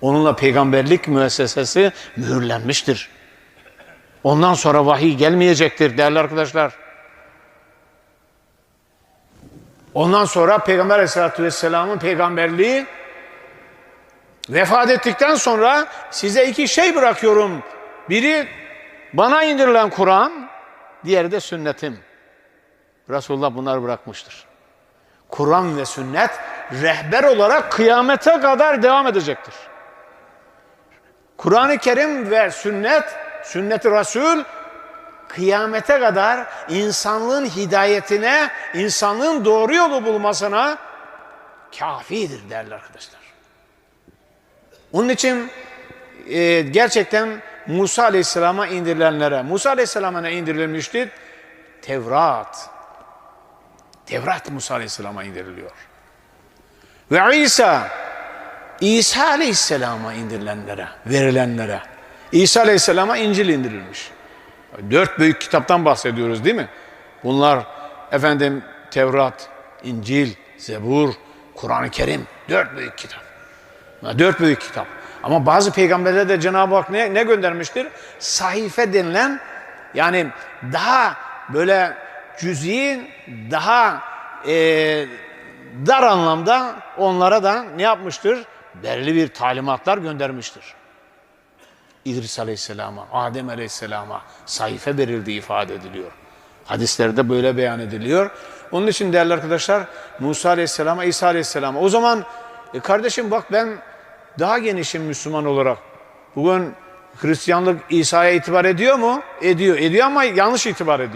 Onunla peygamberlik müessesesi mühürlenmiştir. Ondan sonra vahiy gelmeyecektir değerli arkadaşlar. Ondan sonra Peygamber Aleyhisselatü Vesselam'ın peygamberliği vefat ettikten sonra size iki şey bırakıyorum. Biri bana indirilen Kur'an, diğeri de sünnetim. Resulullah bunları bırakmıştır. Kur'an ve sünnet rehber olarak kıyamete kadar devam edecektir. Kur'an-ı Kerim ve sünnet, sünnet-i Resul kıyamete kadar insanlığın hidayetine, insanlığın doğru yolu bulmasına kafidir değerli arkadaşlar. Onun için e, gerçekten Musa Aleyhisselam'a indirilenlere, Musa Aleyhisselam'a ne indirilmişti? Tevrat. Tevrat Musa Aleyhisselam'a indiriliyor. Ve İsa, İsa Aleyhisselam'a indirilenlere, verilenlere. İsa Aleyhisselam'a İncil indirilmiş. Dört büyük kitaptan bahsediyoruz değil mi? Bunlar efendim Tevrat, İncil, Zebur, Kur'an-ı Kerim. Dört büyük kitap. Dört büyük kitap. Ama bazı peygamberlere de Cenab-ı Hak ne, ne göndermiştir? Sahife denilen yani daha böyle cüz'i, daha e, dar anlamda onlara da ne yapmıştır? Belli bir talimatlar göndermiştir. İdris Aleyhisselam'a, Adem Aleyhisselam'a sayfa verildiği ifade ediliyor. Hadislerde böyle beyan ediliyor. Onun için değerli arkadaşlar Musa Aleyhisselam'a, İsa Aleyhisselam'a. O zaman e kardeşim bak ben daha genişim Müslüman olarak. Bugün Hristiyanlık İsa'ya itibar ediyor mu? Ediyor. Ediyor ama yanlış itibar ediyor.